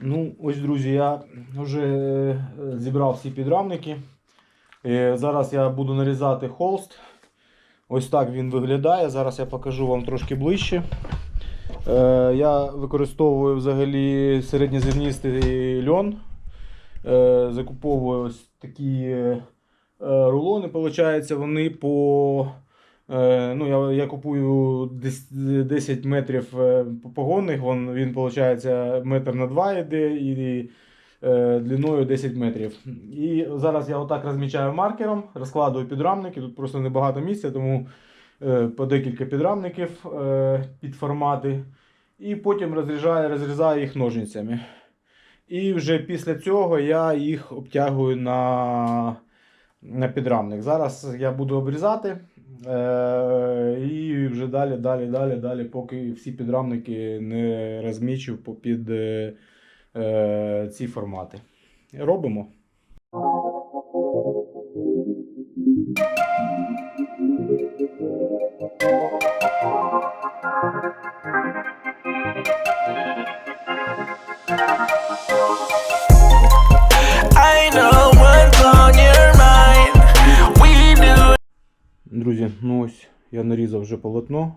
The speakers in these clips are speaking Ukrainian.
Ну, ось, друзі, я вже е, зібрав всі підрамники. Е, Зараз я буду нарізати холст. Ось так він виглядає. Зараз я покажу вам трошки ближче. Е, Я використовую взагалі середньозерністий льон. Закуповую ось такі рулони. Получається, вони по. Е, Ну, я, я купую дес- 10 метрів е, погонних, він, він виходить метр на 2 йде і е, длиною 10 метрів. І зараз я отак розмічаю маркером, розкладую підрамники. Тут просто небагато місця, тому по декілька підрамників під формати. І потім розрізаю, розрізаю їх ножницями. І вже після цього я їх обтягую на, на підрамник. Зараз я буду обрізати. Е, і вже далі, далі, далі, далі, поки всі підрамники не розмічу по- під е, е, ці формати. Робимо. Нарізав вже полотно.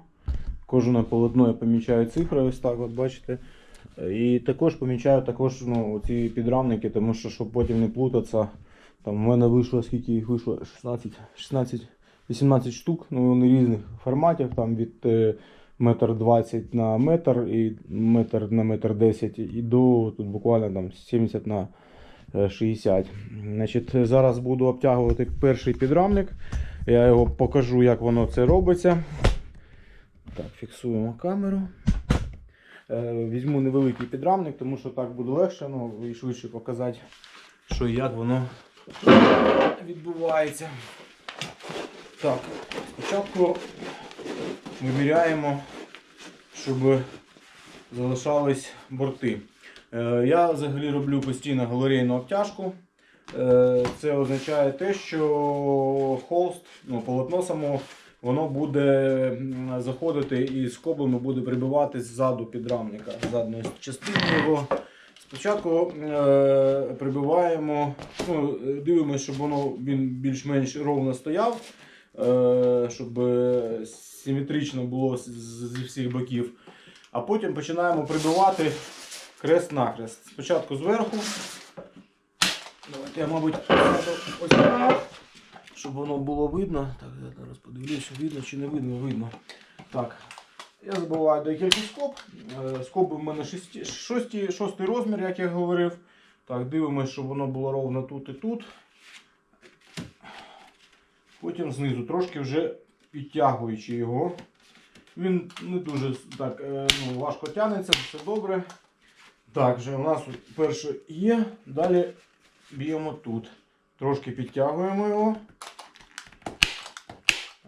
Кожне полотно я помічаю цифри, ось так, от бачите. І також помічаю також ну, ці підрамники, тому що щоб потім не плутатися. Там в мене вийшло скільки їх вийшло 16, 16, 18 штук, ну вони різних форматів, там від е, метр 20 на метр і метр на метр 10 і до тут буквально там 70 на е, 60. Значить, зараз буду обтягувати перший підрамник. Я його покажу, як воно це робиться. Так, фіксуємо камеру. Е, Візьму невеликий підрамник, тому що так буде легше ну, і швидше показати, що і як воно відбувається. Так, спочатку виміряємо, щоб залишались борти. Е, Я взагалі роблю постійно галерейну обтяжку. Е, Це означає те, що холст, ну, полотно само, воно буде заходити і скобами буде прибивати ззаду підрамника, з задної частини його. Спочатку е, прибиваємо, ну, дивимося, щоб воно він більш-менш ровно стояв, е, щоб симетрично було зі всіх боків. А потім починаємо прибивати крест-накрест. Спочатку зверху. Давайте я, мабуть, ось так, щоб воно було видно. Так, я зараз подивлюся, видно чи не видно, видно. Так. Я забуваю декілька скоб. Е, Скоби в мене 6, 6, 6 розмір, як я говорив. Так, дивимося, щоб воно було ровно тут і тут. Потім знизу трошки вже підтягуючи його. Він не дуже так е, ну, важко тягнеться, все добре. Так, вже у нас перше є. Далі б'ємо тут. Трошки підтягуємо його.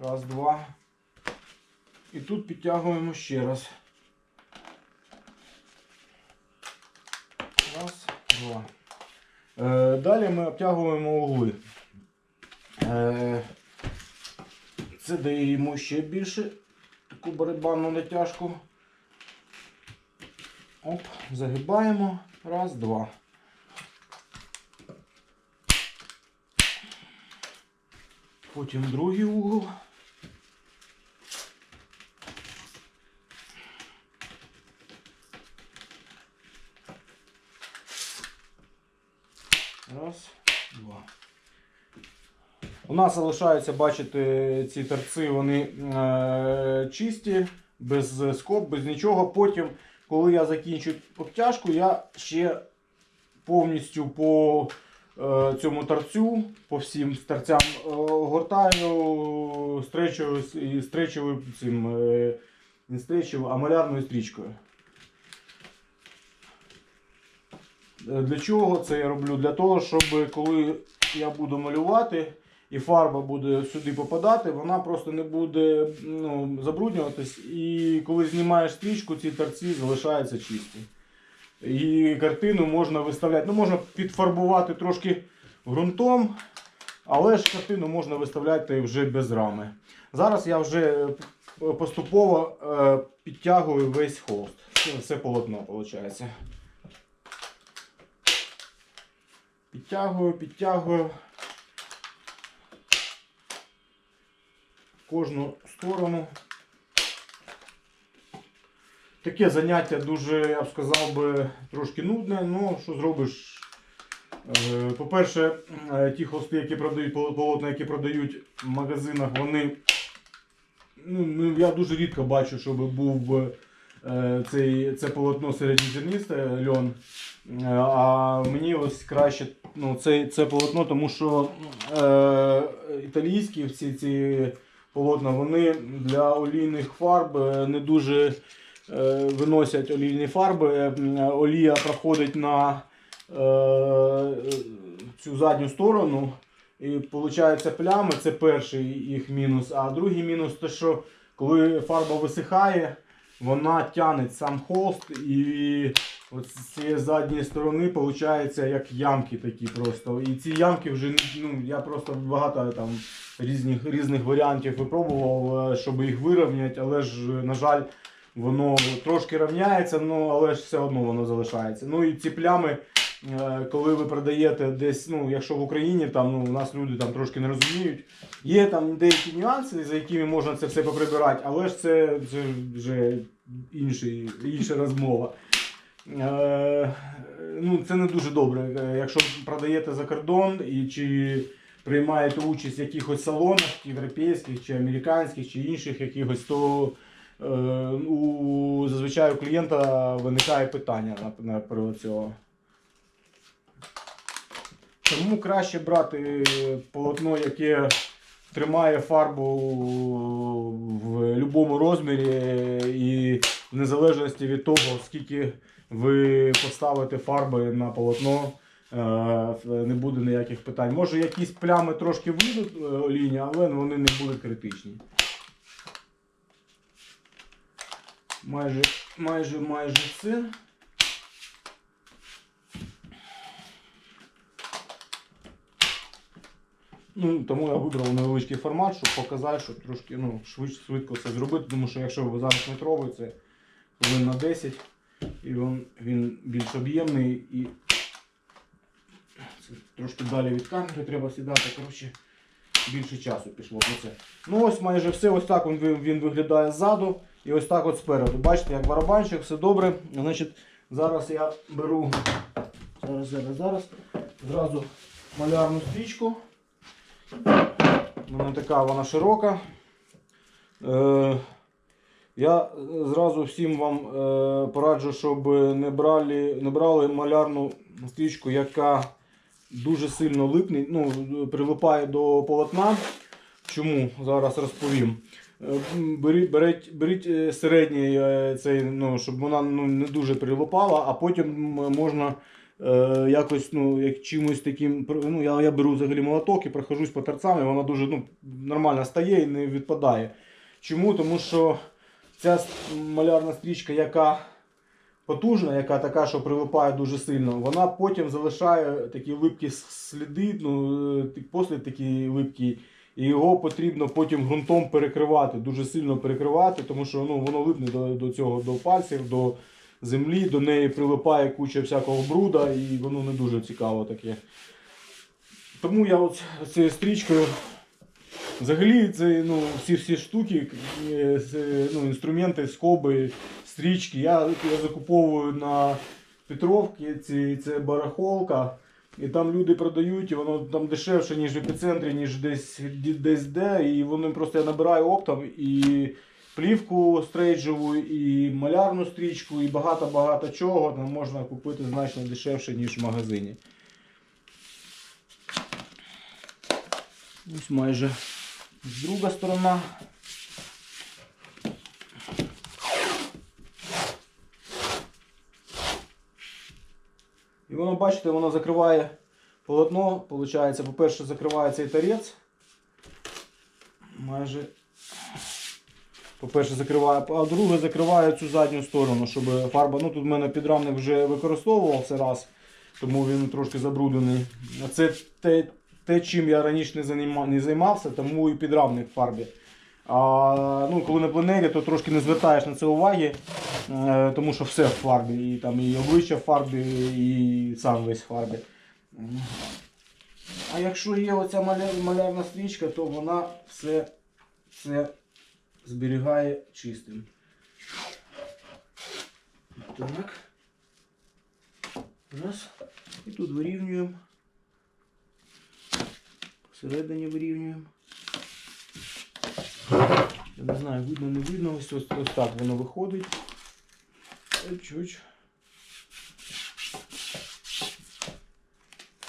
Раз, два. І тут підтягуємо ще раз. Раз, два. Е, далі ми обтягуємо угли. Е, це дає йому ще більше таку барабанну натяжку. Оп, загибаємо. Раз, два. Потім другий угол. Раз, два. У нас залишається, бачите, ці торці, вони е, чисті, без скоб, без нічого. Потім, коли я закінчу обтяжку, я ще повністю по цьому торцю, по всім торцям е, гортаю стречовою і цим, е, не стречовою, а малярною стрічкою. Е, Для чого це я роблю? Для того, щоб коли я буду малювати і фарба буде сюди попадати, вона просто не буде ну, забруднюватись. І коли знімаєш стрічку, ці торці залишаються чисті. І картину можна виставляти. Ну, можна підфарбувати трошки ґрунтом, але ж картину можна виставляти вже без рами. Зараз я вже е, поступово е, підтягую весь холст. Все полотно, виходить. Підтягую, підтягую. Кожну сторону. Таке заняття дуже, я б сказав би, трошки нудне, ну що зробиш. Е, По-перше, е, ті холсти, які продають, полотна, які продають в магазинах, вони. Ну, ну, я дуже рідко бачу, щоб був е, цей, це полотно серед середньозернисте льон. А мені ось краще ну, це, це полотно, тому що е, італійські всі ці полотна, вони для олійних фарб не дуже виносять олійні фарби. Е, Олія проходить на е, цю задню сторону. І виходить плями, це перший їх мінус. А другий мінус те, що коли фарба висихає, вона тягне сам холст і з цієї задньої сторони виходить як ямки такі просто. І ці ямки вже ну, я просто багато там різних, різних варіантів випробував, е, щоб їх вирівняти, але ж, на жаль, воно трошки рівняється, ну, але ж все одно воно залишається. Ну і ці плями, е, коли ви продаєте десь, ну, якщо в Україні, там ну, у нас люди там трошки не розуміють. Є там деякі нюанси, за якими можна це все поприбирати, але ж це, це вже інший, інша розмова. Е, ну, це не дуже добре. Е, Якщо продаєте за кордон і чи приймаєте участь в якихось салонах європейських чи американських чи інших якихось, то у, зазвичай у клієнта виникає питання на, цього. Тому краще брати полотно, яке тримає фарбу в будь-якому розмірі і в незалежності від того, скільки ви поставите фарби на полотно, е, не буде ніяких питань. Може якісь плями трошки вийдуть е, олійні, але вони не будуть критичні. Майже, майже, майже все. Ну, тому я вибрав невеличкий формат, щоб показати, щоб трошки ну, швидше, швидко це зробити, тому що якщо ви зараз метровий, це хвилин на 10, і він, він більш об'ємний і це трошки далі від камери треба сідати. Коротше, більше часу пішло на це. Ну ось майже все, ось так він, він виглядає ззаду і ось так от спереду. Бачите, як барабанчик, все добре. Значить, зараз я беру зараз, зараз, зараз, зразу малярну стрічку. Вона така вона широка. Е, я зразу всім вам е, пораджу, щоб не брали, не брали малярну стрічку, яка дуже сильно липне, ну, прилипає до полотна. Чому? Зараз розповім. Беріть, беріть, беріть е, середній, е, цей, ну, щоб вона ну, не дуже прилипала, а потім можна е, якось ну, як чимось таким. Ну, я, я беру взагалі молоток і прохожусь по торцям, і вона дуже ну, нормально стає і не відпадає. Чому? Тому що ця малярна стрічка, яка потужна, яка така, що прилипає дуже сильно, вона потім залишає такі липкі сліди, ну, е, послід такий липкий. І його потрібно потім ґрунтом перекривати, дуже сильно перекривати, тому що ну, воно липне до, до цього, до пальців, до землі, до неї прилипає куча всякого бруда, і воно не дуже цікаво таке. Тому я от цією стрічкою. Взагалі, це ну, всі всі штуки, е, ну, інструменти, скоби, стрічки. Я, я закуповую на Петровці, ці, це барахолка. І там люди продають, і воно там дешевше, ніж в епіцентрі, ніж десь, десь де. І вони просто я набираю оптом і плівку стрейджову, і малярну стрічку, і багато-багато чого там можна купити значно дешевше, ніж в магазині. Ось майже друга сторона. Воно, бачите, воно закриває полотно. Получається, по-перше, закриває цей торець. Майже. По-перше, закриває, а друге закриває цю задню сторону, щоб фарба. Ну тут в мене підрамник вже використовувався раз, тому він трошки забруднений. А Це те, те чим я раніше не, займався, тому і підрамник в фарбі. А, ну, коли на пленері, то трошки не звертаєш на це уваги, тому що все в фарбі. І, там, і обличчя в фарбі, і сам весь в фарбі. А якщо є оця маля- малярна стрічка, то вона все, все зберігає чистим. Так. Раз. І тут вирівнюємо. Посередині вирівнюємо. Я не знаю, видно, не видно. Ось, ось, ось так воно виходить. Чуть.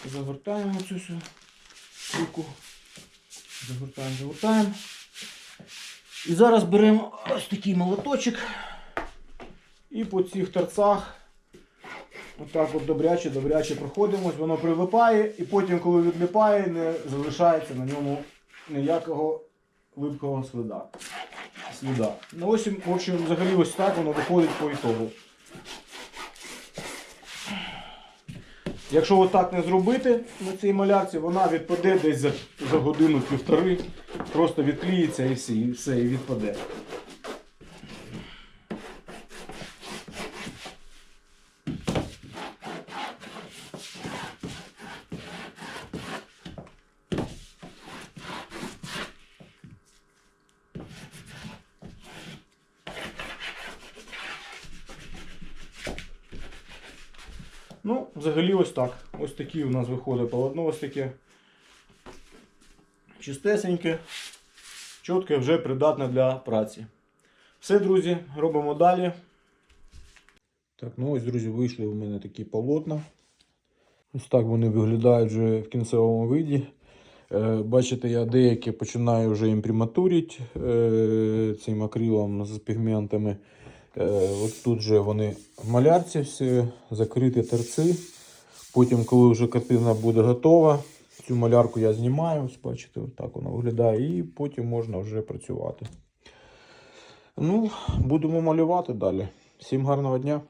Загортаємо цю штуку. Загортаємо, загортаємо. І зараз беремо ось такий молоточок. І по цих торцах отак от добряче, добряче проходимось, воно прилипає, і потім, коли відлипає, не залишається на ньому ніякого липкого сліда. сліда. Ну, ось, в общем, взагалі ось так воно виходить по ітогу. Якщо отак не зробити на цій малярці, вона відпаде десь за, за годину-півтори, просто відкліється і все, і все, і відпаде. Ну, взагалі ось так. Ось такі у нас виходить полотно, ось таке. Чистесеньке, чітке, вже придатне для праці. Все, друзі, робимо далі. Так, ну ось, друзі, вийшли у мене такі полотна. Ось так вони виглядають вже в кінцевому виді. Е, Бачите, я деякі починаю вже імприматурити е, цим акрилом з пігментами. Е, От тут же вони в малярці всі, закриті торці. Потім, коли вже картина буде готова, цю малярку я знімаю, ось бачите, так вона виглядає, і потім можна вже працювати. Ну, будемо малювати далі. Всім гарного дня!